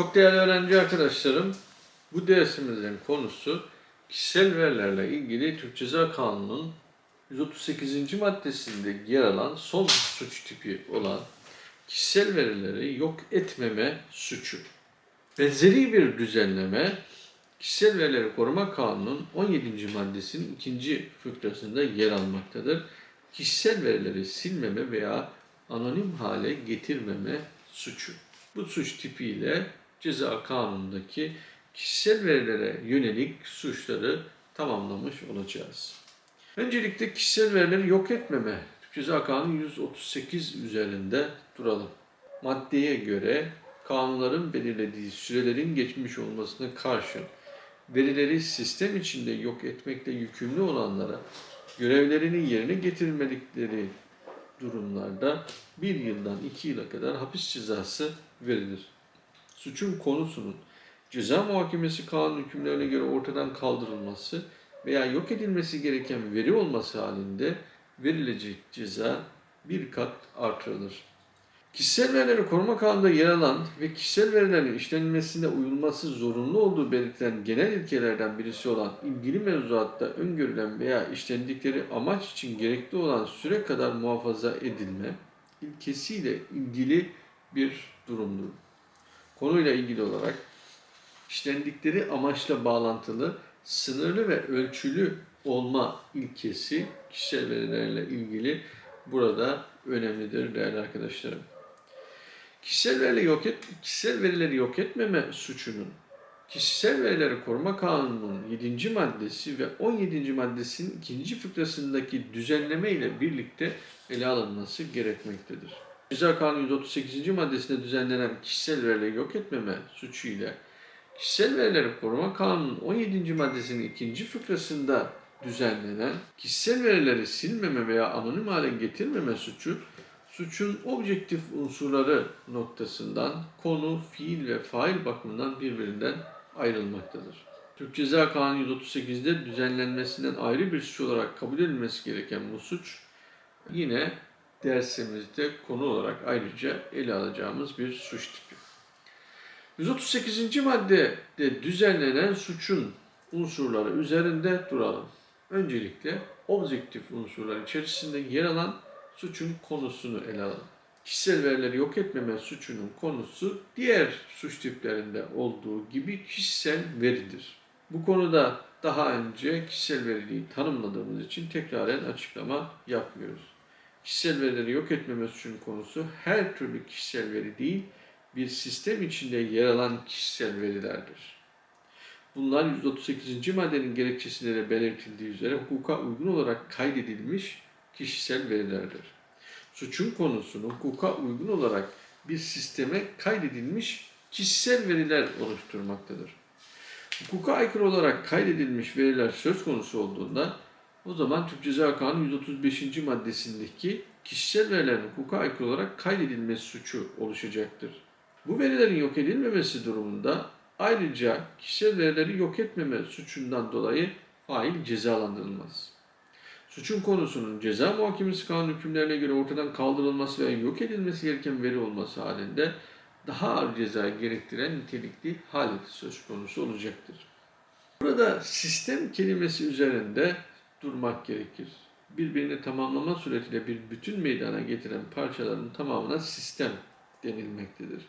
Çok değerli öğrenci arkadaşlarım, bu dersimizin konusu kişisel verilerle ilgili Türk Ceza Kanunu'nun 138. maddesinde yer alan son suç tipi olan kişisel verileri yok etmeme suçu. Benzeri bir düzenleme Kişisel Verileri Koruma Kanunu'nun 17. maddesinin ikinci fıkrasında yer almaktadır. Kişisel verileri silmeme veya anonim hale getirmeme suçu. Bu suç tipiyle ceza kanunundaki kişisel verilere yönelik suçları tamamlamış olacağız. Öncelikle kişisel verileri yok etmeme. Ceza Kanunu 138 üzerinde duralım. Maddeye göre kanunların belirlediği sürelerin geçmiş olmasına karşın verileri sistem içinde yok etmekle yükümlü olanlara görevlerini yerine getirmedikleri durumlarda bir yıldan iki yıla kadar hapis cezası verilir. Suçun konusunun ceza muhakemesi kanun hükümlerine göre ortadan kaldırılması veya yok edilmesi gereken veri olması halinde verilecek ceza bir kat artırılır. Kişisel verileri koruma kanununda yer alan ve kişisel verilerin işlenmesinde uyulması zorunlu olduğu belirtilen genel ilkelerden birisi olan ilgili mevzuatta öngörülen veya işlendikleri amaç için gerekli olan süre kadar muhafaza edilme ilkesiyle ilgili bir durumdur. Konuyla ilgili olarak işlendikleri amaçla bağlantılı, sınırlı ve ölçülü olma ilkesi kişisel verilerle ilgili burada önemlidir değerli arkadaşlarım. Kişisel verileri yok et, kişisel verileri yok etmeme suçunun Kişisel Verileri Koruma Kanunu'nun 7. maddesi ve 17. maddesinin 2. fıkrasındaki düzenleme ile birlikte ele alınması gerekmektedir. Ceza Kanunu 138. maddesinde düzenlenen kişisel verileri yok etmeme suçu ile Kişisel Verileri Koruma Kanunu'nun 17. maddesinin 2. fıkrasında düzenlenen kişisel verileri silmeme veya anonim hale getirmeme suçu suçun objektif unsurları noktasından konu, fiil ve fail bakımından birbirinden ayrılmaktadır. Türk Ceza Kanunu 138'de düzenlenmesinden ayrı bir suç olarak kabul edilmesi gereken bu suç yine dersimizde konu olarak ayrıca ele alacağımız bir suç tipi. 138. maddede düzenlenen suçun unsurları üzerinde duralım. Öncelikle objektif unsurlar içerisinde yer alan suçun konusunu ele alalım. Kişisel verileri yok etmeme suçunun konusu diğer suç tiplerinde olduğu gibi kişisel veridir. Bu konuda daha önce kişisel veriliği tanımladığımız için tekraren açıklama yapmıyoruz. Kişisel verileri yok etmeme suçunun konusu her türlü kişisel veri değil, bir sistem içinde yer alan kişisel verilerdir. Bunlar 138. maddenin gerekçesinde de belirtildiği üzere hukuka uygun olarak kaydedilmiş kişisel verilerdir. Suçun konusunu hukuka uygun olarak bir sisteme kaydedilmiş kişisel veriler oluşturmaktadır. Hukuka aykırı olarak kaydedilmiş veriler söz konusu olduğunda o zaman Türk Ceza Kanunu 135. maddesindeki kişisel verilerin hukuka aykırı olarak kaydedilmesi suçu oluşacaktır. Bu verilerin yok edilmemesi durumunda ayrıca kişisel verileri yok etmeme suçundan dolayı fail cezalandırılmaz. Suçun konusunun ceza muhakemesi kanun hükümlerine göre ortadan kaldırılması veya yok edilmesi gereken veri olması halinde daha ağır ceza gerektiren nitelikli hal söz konusu olacaktır. Burada sistem kelimesi üzerinde durmak gerekir. Birbirini tamamlama suretiyle bir bütün meydana getiren parçaların tamamına sistem denilmektedir.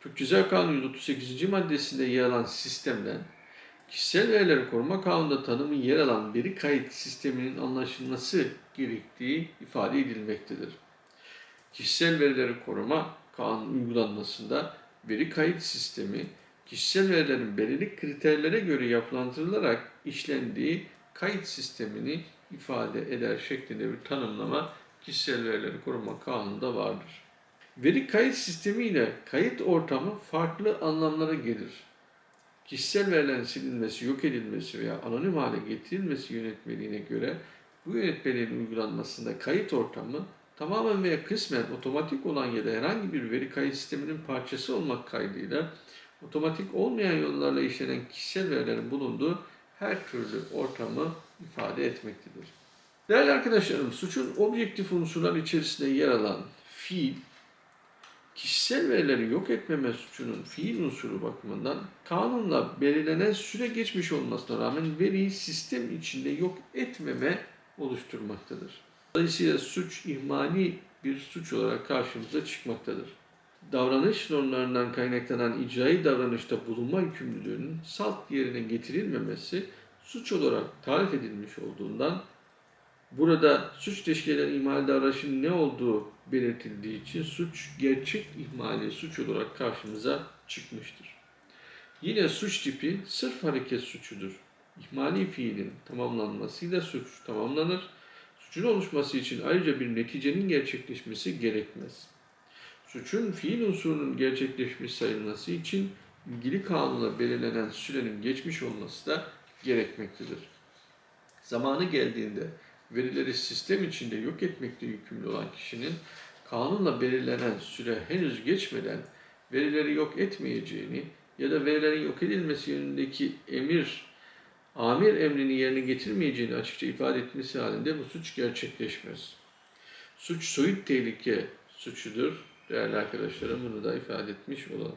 Türk Ceza Kanunu 138. maddesinde yer alan sistemden Kişisel verileri koruma kanununda tanımı yer alan veri kayıt sisteminin anlaşılması gerektiği ifade edilmektedir. Kişisel verileri koruma kanun uygulanmasında veri kayıt sistemi, kişisel verilerin belirli kriterlere göre yapılandırılarak işlendiği kayıt sistemini ifade eder şeklinde bir tanımlama kişisel verileri koruma kanununda vardır. Veri kayıt sistemi ile kayıt ortamı farklı anlamlara gelir kişisel verilerin silinmesi, yok edilmesi veya anonim hale getirilmesi yönetmeliğine göre bu yönetmeliğin uygulanmasında kayıt ortamı tamamen veya kısmen otomatik olan ya da herhangi bir veri kayıt sisteminin parçası olmak kaydıyla otomatik olmayan yollarla işlenen kişisel verilerin bulunduğu her türlü ortamı ifade etmektedir. Değerli arkadaşlarım, suçun objektif unsurlar içerisinde yer alan fiil, kişisel verileri yok etmeme suçunun fiil unsuru bakımından kanunla belirlenen süre geçmiş olmasına rağmen veriyi sistem içinde yok etmeme oluşturmaktadır. Dolayısıyla suç ihmali bir suç olarak karşımıza çıkmaktadır. Davranış normlarından kaynaklanan icraî davranışta bulunma yükümlülüğünün salt yerine getirilmemesi suç olarak tarif edilmiş olduğundan burada suç teşkil eden ihmal davranışın ne olduğu belirtildiği için suç gerçek ihmali suç olarak karşımıza çıkmıştır. Yine suç tipi sırf hareket suçudur. İhmali fiilin tamamlanmasıyla suç tamamlanır. Suçun oluşması için ayrıca bir neticenin gerçekleşmesi gerekmez. Suçun fiil unsurunun gerçekleşmiş sayılması için ilgili kanuna belirlenen sürenin geçmiş olması da gerekmektedir. Zamanı geldiğinde verileri sistem içinde yok etmekte yükümlü olan kişinin kanunla belirlenen süre henüz geçmeden verileri yok etmeyeceğini ya da verilerin yok edilmesi yönündeki emir, amir emrini yerine getirmeyeceğini açıkça ifade etmesi halinde bu suç gerçekleşmez. Suç soyut tehlike suçudur. Değerli arkadaşlarım bunu da ifade etmiş olalım.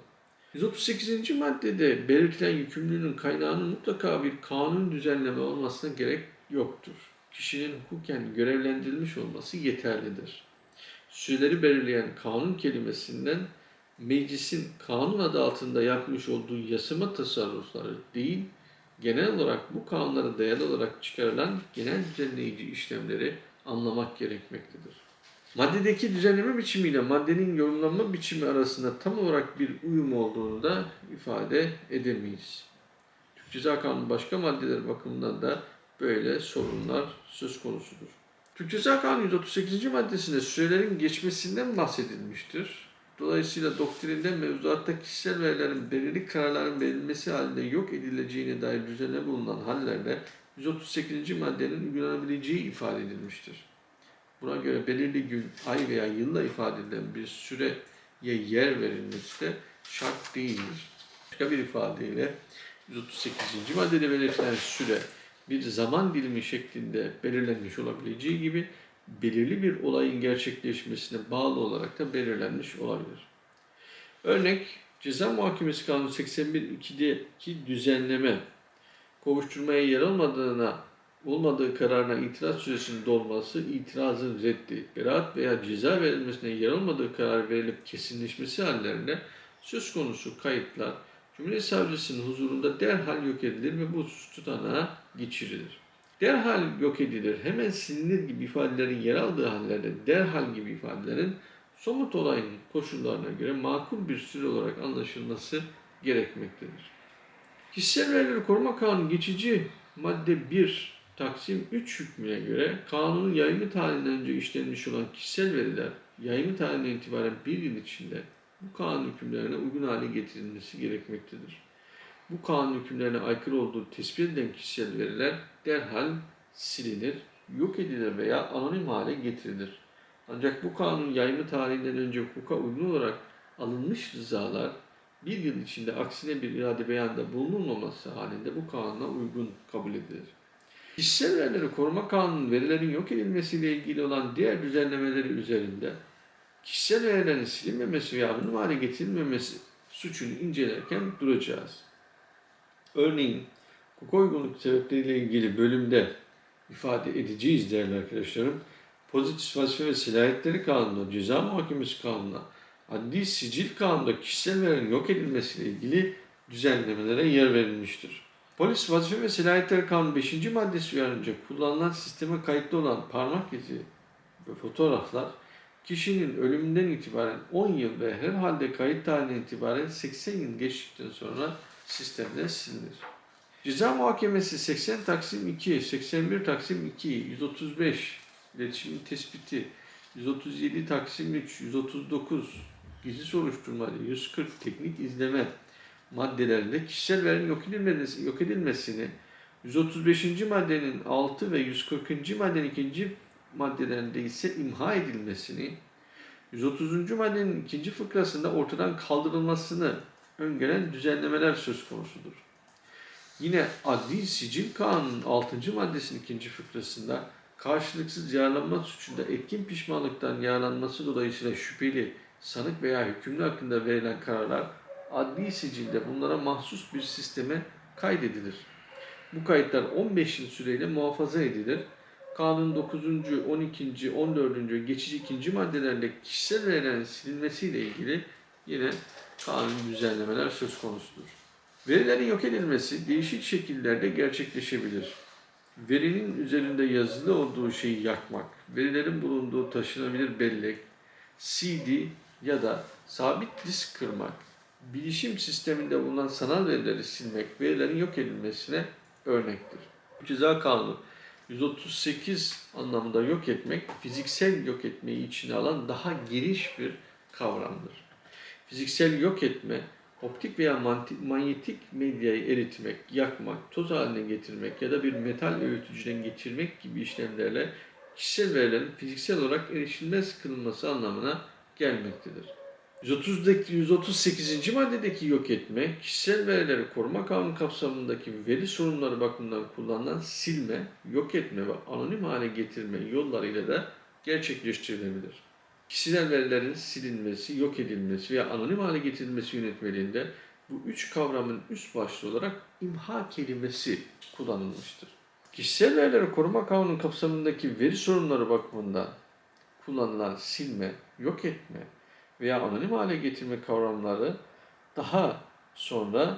138. maddede belirtilen yükümlülüğün kaynağının mutlaka bir kanun düzenleme olmasına gerek yoktur. Kişinin hukuken görevlendirilmiş olması yeterlidir. Süreleri belirleyen kanun kelimesinden meclisin kanun adı altında yapmış olduğu yasama tasarrufları değil, genel olarak bu kanunlara dayalı olarak çıkarılan genel düzenleyici işlemleri anlamak gerekmektedir. Maddedeki düzenleme biçimiyle maddenin yorumlanma biçimi arasında tam olarak bir uyum olduğunu da ifade edemeyiz. Türk Ceza Kanunu başka maddeler bakımından da böyle sorunlar söz konusudur. Türk Ceza Kanunu 138. maddesinde sürelerin geçmesinden bahsedilmiştir. Dolayısıyla doktrinde mevzuatta kişisel verilerin belirli kararların verilmesi halinde yok edileceğine dair düzenleme bulunan hallerde 138. maddenin uygulanabileceği ifade edilmiştir. Buna göre belirli gün, ay veya yılla ifade edilen bir süreye yer verilmesi de şart değildir. Başka bir ifadeyle 138. maddede belirtilen süre bir zaman dilimi şeklinde belirlenmiş olabileceği gibi belirli bir olayın gerçekleşmesine bağlı olarak da belirlenmiş olabilir. Örnek Ceza Muhakemesi Kanunu 81.2'deki düzenleme kovuşturmaya yer olmadığına olmadığı kararına itiraz süresinin dolması, itirazın reddi, beraat veya ceza verilmesine yer olmadığı karar verilip kesinleşmesi hallerinde söz konusu kayıtlar Cumhuriyet Savcısının huzurunda derhal yok edilir ve bu tutanağa geçirilir. Derhal yok edilir, hemen silinir gibi ifadelerin yer aldığı hallerde derhal gibi ifadelerin somut olayın koşullarına göre makul bir süre olarak anlaşılması gerekmektedir. Kişisel verileri koruma kanunu geçici madde 1 Taksim 3 hükmüne göre kanunun yayımı tarihinden önce işlenmiş olan kişisel veriler yayımı tarihinden itibaren bir yıl içinde bu kanun hükümlerine uygun hale getirilmesi gerekmektedir. Bu kanun hükümlerine aykırı olduğu tespit edilen kişisel veriler derhal silinir, yok edilir veya anonim hale getirilir. Ancak bu kanun yayımı tarihinden önce hukuka uygun olarak alınmış rızalar bir yıl içinde aksine bir irade beyanda bulunulmaması halinde bu kanuna uygun kabul edilir. Kişisel verileri koruma kanunun verilerin yok edilmesiyle ilgili olan diğer düzenlemeleri üzerinde kişisel verilerin silinmemesi veya anonim hale getirilmemesi suçunu incelerken duracağız. Örneğin hukuka uygunluk sebepleriyle ilgili bölümde ifade edeceğiz değerli arkadaşlarım. Pozitif vazife ve silahiyetleri kanunu, ceza muhakemesi kanunu, adli sicil kanunda kişisel verilerin yok edilmesiyle ilgili düzenlemelere yer verilmiştir. Polis vazife ve silahiyetleri kanunu 5. maddesi uyarınca kullanılan sisteme kayıtlı olan parmak izi ve fotoğraflar kişinin ölümünden itibaren 10 yıl ve herhalde kayıt tarihinden itibaren 80 yıl geçtikten sonra sistemden silinir. Ceza muhakemesi 80 Taksim 2, 81 Taksim 2, 135 iletişimin tespiti, 137 Taksim 3, 139 gizli soruşturma, 140 teknik izleme maddelerinde kişisel verinin yok edilmesi, yok edilmesini, 135. maddenin 6 ve 140. maddenin 2. maddelerinde ise imha edilmesini, 130. maddenin ikinci fıkrasında ortadan kaldırılmasını öngören düzenlemeler söz konusudur. Yine Adli Sicil Kanunu'nun 6. maddesinin ikinci fıkrasında karşılıksız yararlanma suçunda etkin pişmanlıktan yararlanması dolayısıyla şüpheli sanık veya hükümlü hakkında verilen kararlar adli sicilde bunlara mahsus bir sisteme kaydedilir. Bu kayıtlar 15 yıl süreyle muhafaza edilir. Kanun 9. 12. 14. geçici ikinci maddelerle kişisel verilerin silinmesiyle ilgili yine kanun düzenlemeler söz konusudur. Verilerin yok edilmesi değişik şekillerde gerçekleşebilir. Verinin üzerinde yazılı olduğu şeyi yakmak, verilerin bulunduğu taşınabilir bellek, CD ya da sabit disk kırmak, bilişim sisteminde bulunan sanal verileri silmek, verilerin yok edilmesine örnektir. Ceza Kanunu 138 anlamında yok etmek, fiziksel yok etmeyi içine alan daha geniş bir kavramdır. Fiziksel yok etme, optik veya manyetik medyayı eritmek, yakmak, toz haline getirmek ya da bir metal öğütücüden geçirmek gibi işlemlerle kişisel verilerin fiziksel olarak erişilmez kılınması anlamına gelmektedir. 130'daki 138. maddedeki yok etme, kişisel verileri koruma kanunu kapsamındaki veri sorunları bakımından kullanılan silme, yok etme ve anonim hale getirme yollarıyla da gerçekleştirilebilir. Kişisel verilerin silinmesi, yok edilmesi veya anonim hale getirilmesi yönetmeliğinde bu üç kavramın üst başlığı olarak imha kelimesi kullanılmıştır. Kişisel verileri koruma kanunu kapsamındaki veri sorunları bakımından kullanılan silme, yok etme veya anonim hale getirme kavramları daha sonra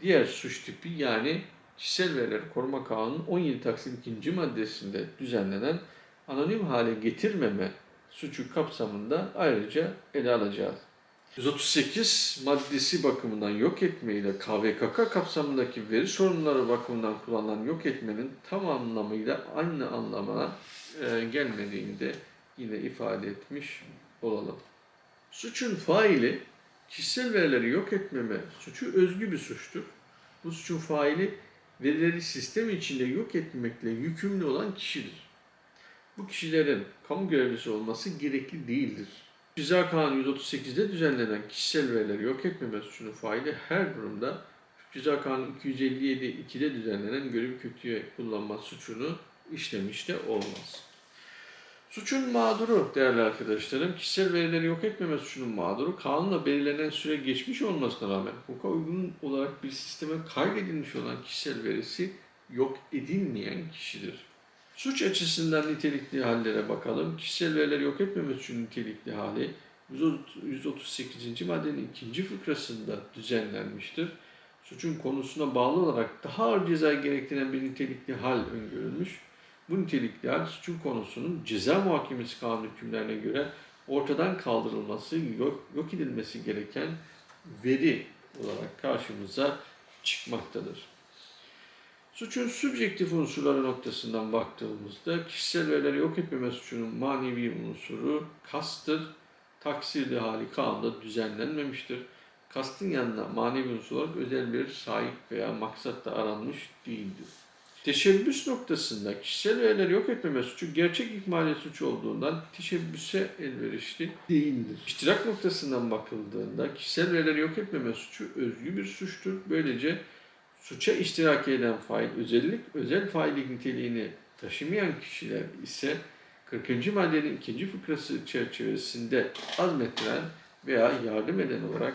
diğer suç tipi yani kişisel verileri koruma kanunu 17 Taksim 2. maddesinde düzenlenen anonim hale getirmeme suçu kapsamında ayrıca ele alacağız. 138 maddesi bakımından yok etme ile KVKK kapsamındaki veri sorunları bakımından kullanılan yok etmenin tam anlamıyla aynı anlamına e, gelmediğini de yine ifade etmiş olalım. Suçun faili kişisel verileri yok etmeme suçu özgü bir suçtur. Bu suçun faili verileri sistem içinde yok etmekle yükümlü olan kişidir. Bu kişilerin kamu görevlisi olması gerekli değildir. Ceza Kanunu 138'de düzenlenen kişisel verileri yok etmeme suçunun faili her durumda Ceza Kanunu 257.2'de düzenlenen görevi kötüye kullanma suçunu işlemiş de olmaz. Suçun mağduru değerli arkadaşlarım, kişisel verileri yok etmeme suçunun mağduru kanunla belirlenen süre geçmiş olmasına rağmen hukuka uygun olarak bir sisteme kaydedilmiş olan kişisel verisi yok edilmeyen kişidir. Suç açısından nitelikli hallere bakalım. Kişisel verileri yok etmeme suçunun nitelikli hali 138. maddenin ikinci fıkrasında düzenlenmiştir. Suçun konusuna bağlı olarak daha ağır ceza gerektiren bir nitelikli hal öngörülmüş. Bu nitelikli hal suçun konusunun ceza muhakemesi kanunu hükümlerine göre ortadan kaldırılması, yok, yok edilmesi gereken veri olarak karşımıza çıkmaktadır. Suçun subjektif unsurları noktasından baktığımızda kişisel verileri yok etmeme suçunun manevi unsuru kasttır. Taksirli hali kanunda düzenlenmemiştir. Kastın yanına manevi unsur olarak özel bir sahip veya maksat da aranmış değildir. Teşebbüs noktasında kişisel verileri yok etmeme suçu gerçek ikmali suçu olduğundan teşebbüse elverişli değildir. İştirak noktasından bakıldığında kişisel verileri yok etmeme suçu özgü bir suçtur. Böylece suça iştirak eden fail özellik, özel faillik niteliğini taşımayan kişiler ise 40. maddenin ikinci fıkrası çerçevesinde azmettiren veya yardım eden olarak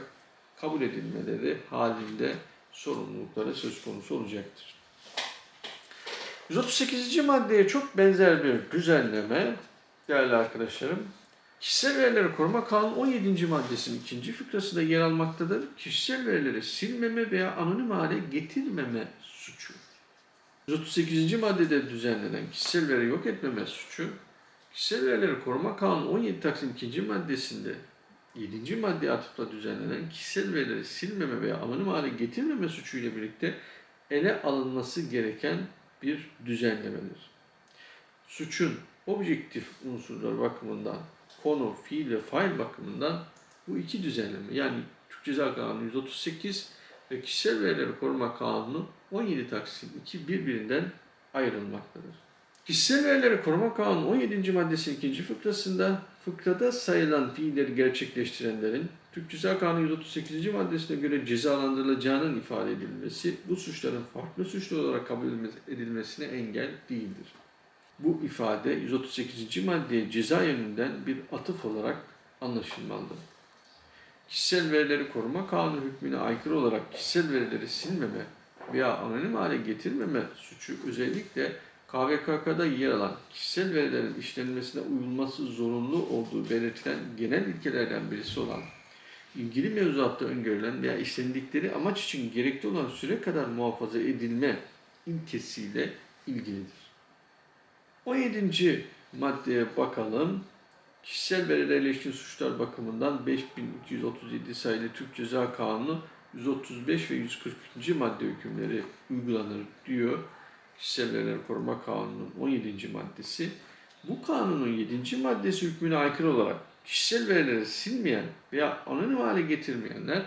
kabul edilmeleri halinde sorumlulukları söz konusu olacaktır. 138. maddeye çok benzer bir düzenleme değerli arkadaşlarım. Kişisel verileri koruma kanunu 17. maddesinin ikinci fıkrasında yer almaktadır. Kişisel verileri silmeme veya anonim hale getirmeme suçu. 138. maddede düzenlenen kişisel veri yok etmeme suçu, kişisel verileri koruma kanunu 17 Taksim 2. maddesinde 7. maddeye atıfla düzenlenen kişisel verileri silmeme veya anonim hale getirmeme suçuyla birlikte ele alınması gereken bir düzenlemedir. Suçun objektif unsurlar bakımından, konu, fiil ve fail bakımından bu iki düzenleme yani Türk Ceza Kanunu 138 ve Kişisel Verileri Koruma Kanunu 17 Taksim 2 birbirinden ayrılmaktadır. Kişisel Verileri Koruma Kanunu 17. maddesinin ikinci fıkrasında fıkrada sayılan fiilleri gerçekleştirenlerin Türk Ceza Kanunu 138. maddesine göre cezalandırılacağının ifade edilmesi bu suçların farklı suçlu olarak kabul edilmesine engel değildir. Bu ifade 138. maddeye ceza yönünden bir atıf olarak anlaşılmalıdır. Kişisel verileri koruma kanunu hükmüne aykırı olarak kişisel verileri silmeme veya anonim hale getirmeme suçu özellikle KVKK'da yer alan kişisel verilerin işlenmesine uyulması zorunlu olduğu belirtilen genel ilkelerden birisi olan ilgili mevzuatta öngörülen veya işlendikleri amaç için gerekli olan süre kadar muhafaza edilme ilkesiyle ilgilidir. 17. maddeye bakalım. Kişisel verilerle ilişkin suçlar bakımından 5237 sayılı Türk Ceza Kanunu 135 ve 142. madde hükümleri uygulanır diyor. Kişisel Verileri Koruma Kanunu'nun 17. maddesi. Bu kanunun 7. maddesi hükmüne aykırı olarak kişisel verileri silmeyen veya anonim hale getirmeyenler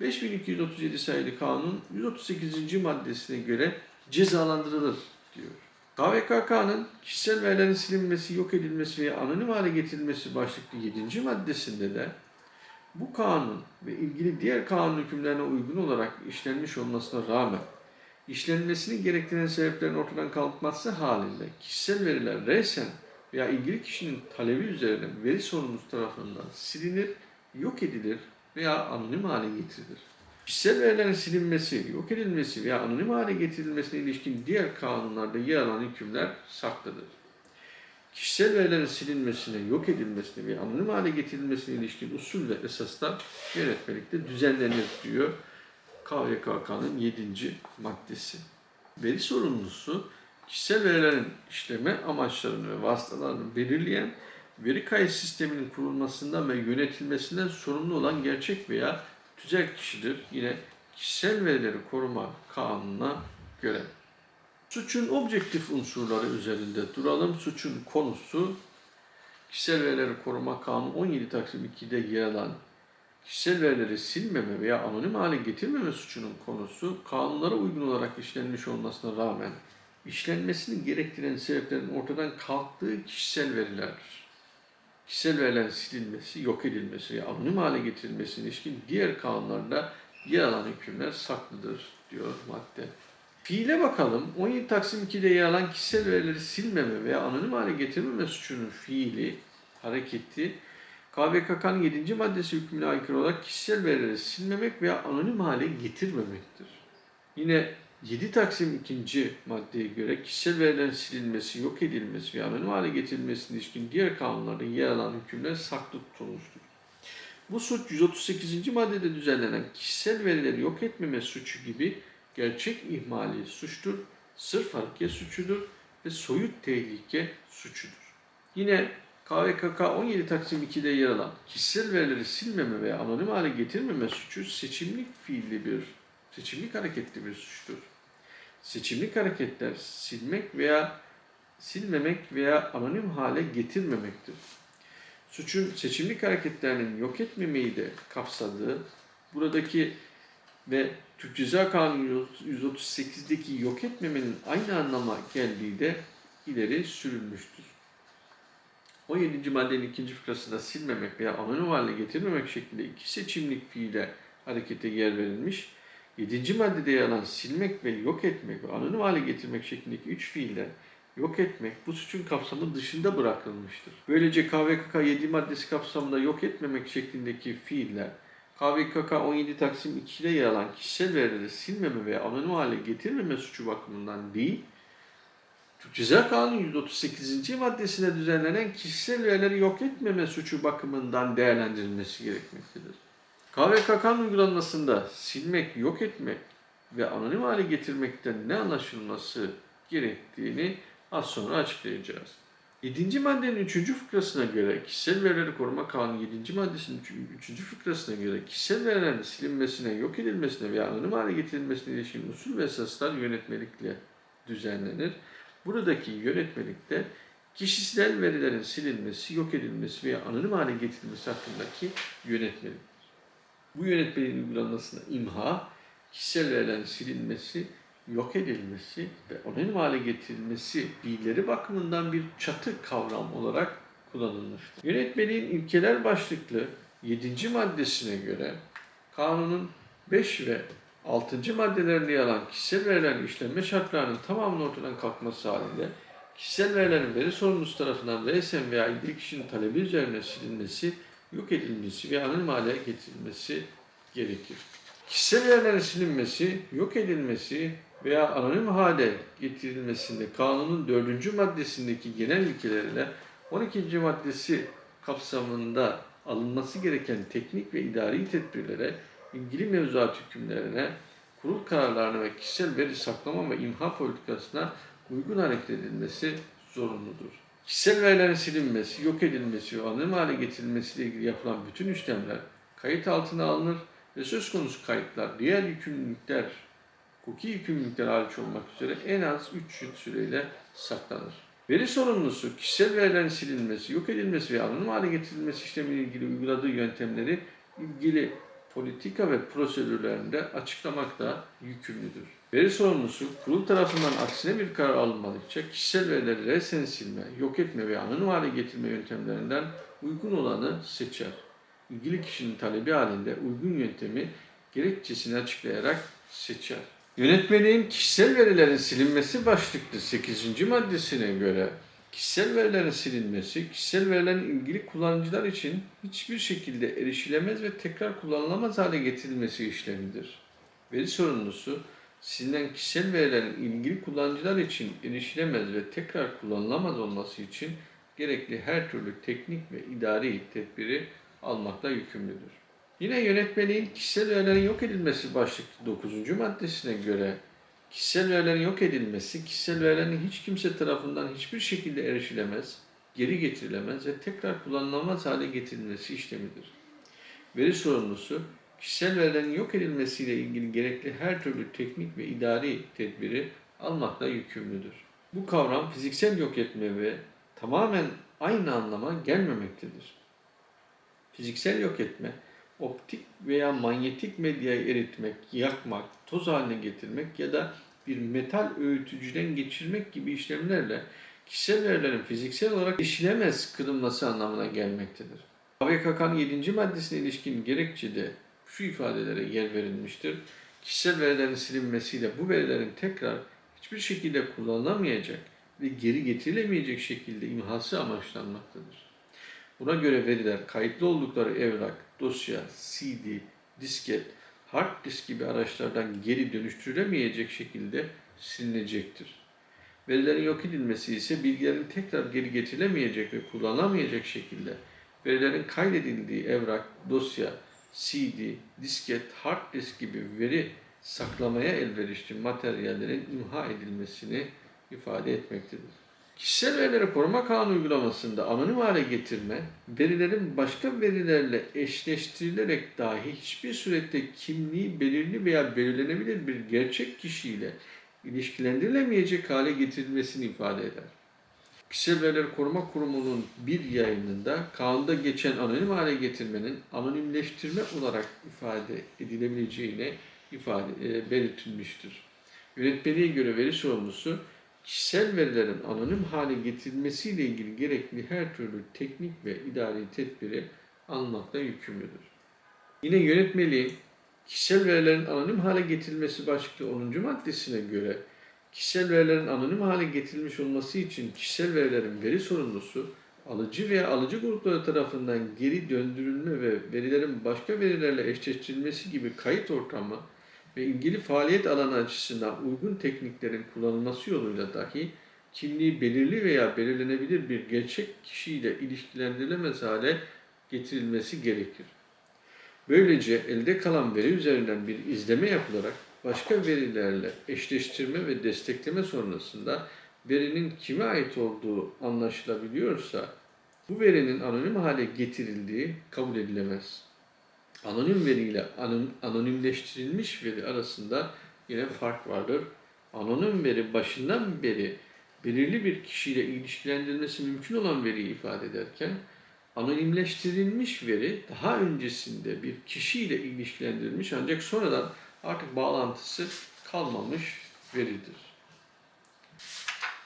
5237 sayılı kanun 138. maddesine göre cezalandırılır diyor. KVKK'nın kişisel verilerin silinmesi, yok edilmesi veya anonim hale getirilmesi başlıklı 7. maddesinde de bu kanun ve ilgili diğer kanun hükümlerine uygun olarak işlenmiş olmasına rağmen işlenmesini gerektiren sebeplerin ortadan kalkması halinde kişisel veriler resen veya ilgili kişinin talebi üzerine veri sorumlusu tarafından silinir, yok edilir veya anonim hale getirilir. Kişisel verilerin silinmesi, yok edilmesi veya anonim hale getirilmesine ilişkin diğer kanunlarda yer alan hükümler saklıdır. Kişisel verilerin silinmesine, yok edilmesine ve anonim hale getirilmesine ilişkin usul ve esaslar yönetmelikte düzenlenir diyor KVKK'nın 7. maddesi. Veri sorumlusu kişisel verilerin işleme amaçlarını ve vasıtalarını belirleyen veri kayıt sisteminin kurulmasından ve yönetilmesinden sorumlu olan gerçek veya tüzel kişidir. Yine kişisel verileri koruma kanununa göre. Suçun objektif unsurları üzerinde duralım. Suçun konusu kişisel verileri koruma kanunu 17 Taksim 2'de yer alan kişisel verileri silmeme veya anonim hale getirmeme suçunun konusu kanunlara uygun olarak işlenmiş olmasına rağmen işlenmesini gerektiren sebeplerin ortadan kalktığı kişisel verilerdir. Kişisel verilerin silinmesi, yok edilmesi veya anonim hale getirilmesine ilişkin diğer kanunlarda yer alan hükümler saklıdır diyor madde. Fiile bakalım. 17 Taksim 2'de yer alan kişisel verileri silmeme veya anonim hale getirmeme suçunun fiili, hareketi, KVKK'nın 7. maddesi hükmüne aykırı olarak kişisel verileri silmemek veya anonim hale getirmemektir. Yine 7 Taksim 2. maddeye göre kişisel verilerin silinmesi, yok edilmesi ve anonim hale getirilmesine ilişkin diğer kanunlarda yer alan hükümler saklı tutulmuştur. Bu suç 138. maddede düzenlenen kişisel verileri yok etmeme suçu gibi gerçek ihmali suçtur, sırf hareket suçudur ve soyut tehlike suçudur. Yine KVKK 17 Taksim 2'de yer alan kişisel verileri silmeme veya anonim hale getirmeme suçu seçimlik fiilli bir, seçimlik hareketli bir suçtur. Seçimlik hareketler silmek veya silmemek veya anonim hale getirmemektir. Suçun seçimlik hareketlerinin yok etmemeyi de kapsadığı, buradaki ve Türk Ceza Kanunu 138'deki yok etmemenin aynı anlama geldiği de ileri sürülmüştür. 17. maddenin ikinci fıkrasında silmemek veya anonim haline getirmemek şeklinde iki seçimlik fiile harekete yer verilmiş. 7. maddede yer silmek ve yok etmek anonim hale getirmek şeklindeki üç fiiller yok etmek bu suçun kapsamı dışında bırakılmıştır. Böylece KVKK 7 maddesi kapsamında yok etmemek şeklindeki fiiller KVKK 17 Taksim 2'de yer alan kişisel verileri silmeme ve anonim hale getirmeme suçu bakımından değil, Türk Ceza Kanunu 138. maddesine düzenlenen kişisel verileri yok etmeme suçu bakımından değerlendirilmesi gerekmektedir. KVKK'nın uygulanmasında silmek, yok etmek ve anonim hale getirmekten ne anlaşılması gerektiğini az sonra açıklayacağız. 7. maddenin 3. fıkrasına göre kişisel verileri koruma kanunu 7. maddesinin 3. fıkrasına göre kişisel verilerin silinmesine, yok edilmesine veya anonim hale getirilmesine ilişkin usul ve esaslar yönetmelikle düzenlenir. Buradaki yönetmelikte kişisel verilerin silinmesi, yok edilmesi veya anonim hale getirilmesi hakkındaki yönetmelik. Bu yönetmeliğin uygulanmasına imha, kişisel verilerin silinmesi, yok edilmesi ve anonim hale getirilmesi bilgileri bakımından bir çatı kavram olarak kullanılmıştır. Yönetmeliğin ilkeler başlıklı 7. maddesine göre kanunun 5 ve 6. maddelerinde yer alan kişisel verilerin işlenme şartlarının tamamının ortadan kalkması halinde kişisel verilerin veri sorumlusu tarafından resen veya ilgili kişinin talebi üzerine silinmesi yok edilmesi ve anonim hale getirilmesi gerekir. Kişisel verilerin silinmesi, yok edilmesi veya anonim hale getirilmesinde kanunun 4. maddesindeki genel ilkelerine 12. maddesi kapsamında alınması gereken teknik ve idari tedbirlere, ilgili mevzuat hükümlerine, kurul kararlarına ve kişisel veri saklama ve imha politikasına uygun hareket edilmesi zorunludur. Kişisel verilerin silinmesi, yok edilmesi anonim hale getirilmesiyle ilgili yapılan bütün işlemler kayıt altına alınır ve söz konusu kayıtlar diğer yükümlülükler, hukuki yükümlülükler hariç olmak üzere en az 3 yıl süreyle saklanır. Veri sorumlusu kişisel verilerin silinmesi, yok edilmesi ve anonim hale getirilmesi işlemiyle ilgili uyguladığı yöntemleri ilgili politika ve prosedürlerinde açıklamakla yükümlüdür. Veri sorumlusu kurul tarafından aksine bir karar alınmadıkça kişisel verileri resen silme, yok etme ve anonim hale getirme yöntemlerinden uygun olanı seçer. İlgili kişinin talebi halinde uygun yöntemi gerekçesini açıklayarak seçer. Yönetmeliğin kişisel verilerin silinmesi başlıklı 8. maddesine göre kişisel verilerin silinmesi, kişisel verilerin ilgili kullanıcılar için hiçbir şekilde erişilemez ve tekrar kullanılamaz hale getirilmesi işlemidir. Veri sorumlusu, silinen kişisel verilerin ilgili kullanıcılar için erişilemez ve tekrar kullanılamaz olması için gerekli her türlü teknik ve idari tedbiri almakla yükümlüdür. Yine yönetmeliğin kişisel verilerin yok edilmesi başlıklı 9. maddesine göre kişisel verilerin yok edilmesi, kişisel verilerin hiç kimse tarafından hiçbir şekilde erişilemez, geri getirilemez ve tekrar kullanılamaz hale getirilmesi işlemidir. Veri sorumlusu, kişisel verilerin yok edilmesiyle ilgili gerekli her türlü teknik ve idari tedbiri almakla yükümlüdür. Bu kavram fiziksel yok etme ve tamamen aynı anlama gelmemektedir. Fiziksel yok etme, optik veya manyetik medyayı eritmek, yakmak, toz haline getirmek ya da bir metal öğütücüden geçirmek gibi işlemlerle kişisel verilerin fiziksel olarak işlemez kırılması anlamına gelmektedir. KVKK'nın 7. maddesine ilişkin gerekçede şu ifadelere yer verilmiştir. Kişisel verilerin silinmesiyle bu verilerin tekrar hiçbir şekilde kullanılamayacak ve geri getirilemeyecek şekilde imhası amaçlanmaktadır. Buna göre veriler kayıtlı oldukları evrak, dosya, CD, disket, hard disk gibi araçlardan geri dönüştürülemeyecek şekilde silinecektir. Verilerin yok edilmesi ise bilgilerin tekrar geri getirilemeyecek ve kullanılamayacak şekilde verilerin kaydedildiği evrak, dosya, CD, disket, hard disk gibi veri saklamaya elverişli materyallerin imha edilmesini ifade etmektedir. Kişisel verileri koruma kanunu uygulamasında anonim hale getirme, verilerin başka verilerle eşleştirilerek dahi hiçbir surette kimliği belirli veya belirlenebilir bir gerçek kişiyle ilişkilendirilemeyecek hale getirilmesini ifade eder. Kişisel Verileri Koruma Kurumu'nun bir yayınında kanunda geçen anonim hale getirmenin anonimleştirme olarak ifade edilebileceğine ifade e, belirtilmiştir. Yönetmeliğe göre veri sorumlusu kişisel verilerin anonim hale getirilmesiyle ilgili gerekli her türlü teknik ve idari tedbiri almakla yükümlüdür. Yine yönetmeliğin kişisel verilerin anonim hale getirilmesi başlıklı 10. maddesine göre kişisel verilerin anonim hale getirilmiş olması için kişisel verilerin veri sorumlusu alıcı veya alıcı grupları tarafından geri döndürülme ve verilerin başka verilerle eşleştirilmesi gibi kayıt ortamı ve ilgili faaliyet alanı açısından uygun tekniklerin kullanılması yoluyla dahi kimliği belirli veya belirlenebilir bir gerçek kişiyle ilişkilendirilemez hale getirilmesi gerekir. Böylece elde kalan veri üzerinden bir izleme yapılarak başka verilerle eşleştirme ve destekleme sonrasında verinin kime ait olduğu anlaşılabiliyorsa bu verinin anonim hale getirildiği kabul edilemez. Anonim veri ile anon- anonimleştirilmiş veri arasında yine fark vardır. Anonim veri başından beri belirli bir kişiyle ilişkilendirilmesi mümkün olan veriyi ifade ederken anonimleştirilmiş veri daha öncesinde bir kişiyle ilişkilendirilmiş ancak sonradan artık bağlantısı kalmamış veridir.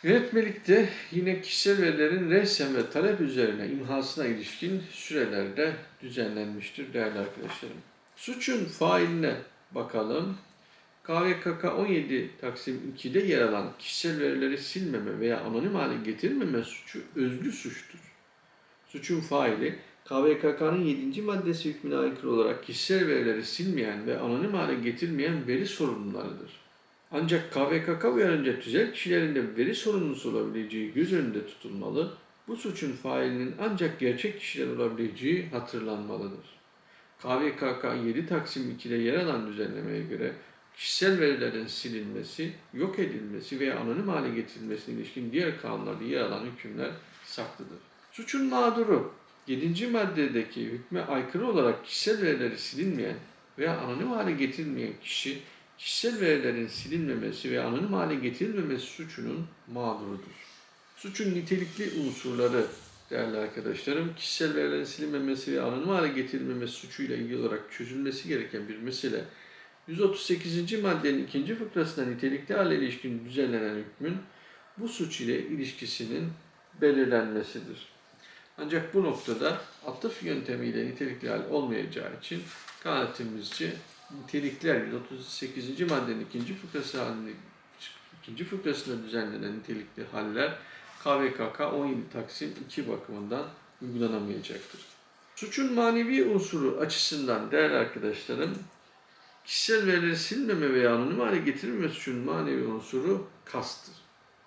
Yönetmelikte yine kişisel verilerin resen ve talep üzerine imhasına ilişkin sürelerde düzenlenmiştir değerli arkadaşlarım. Suçun failine bakalım. KVKK 17 Taksim 2'de yer alan kişisel verileri silmeme veya anonim hale getirmeme suçu özlü suçtur. Suçun faili KVKK'nın 7. maddesi hükmüne aykırı olarak kişisel verileri silmeyen ve anonim hale getirmeyen veri sorumlularıdır. Ancak KVKK uyarınca tüzel kişilerin de veri sorumlusu olabileceği göz önünde tutulmalı, bu suçun failinin ancak gerçek kişiler olabileceği hatırlanmalıdır. KVKK 7 Taksim 2'de yer alan düzenlemeye göre kişisel verilerin silinmesi, yok edilmesi veya anonim hale getirilmesine ilişkin diğer kanunlarda yer alan hükümler saklıdır. Suçun mağduru 7. maddedeki hükme aykırı olarak kişisel verileri silinmeyen veya anonim hale getirilmeyen kişi kişisel verilerin silinmemesi ve anonim hale getirilmemesi suçunun mağdurudur. Suçun nitelikli unsurları değerli arkadaşlarım, kişisel verilerin silinmemesi ve anonim hale getirilmemesi suçuyla ilgili olarak çözülmesi gereken bir mesele 138. maddenin ikinci fıkrasında nitelikli hale ilişkin düzenlenen hükmün bu suç ile ilişkisinin belirlenmesidir. Ancak bu noktada atıf yöntemiyle nitelikli hal olmayacağı için kanaatimizce nitelikler 138. maddenin ikinci fıkrası halinde ikinci fıkrasında düzenlenen nitelikli haller KVKK 17 Taksim 2 bakımından uygulanamayacaktır. Suçun manevi unsuru açısından değerli arkadaşlarım, kişisel verileri silmeme veya anonim hale getirilme suçunun manevi unsuru kasttır.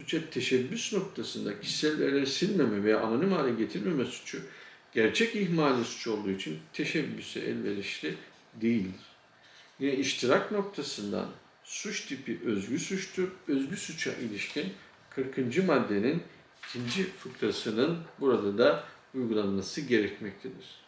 Suça teşebbüs noktasında kişisel verileri silmeme veya anonim hale getirmeme suçu gerçek ihmali suç olduğu için teşebbüse elverişli değildir. Yine iştirak noktasından suç tipi özgü suçtur. Özgü suça ilişkin 40. maddenin ikinci fıkrasının burada da uygulanması gerekmektedir.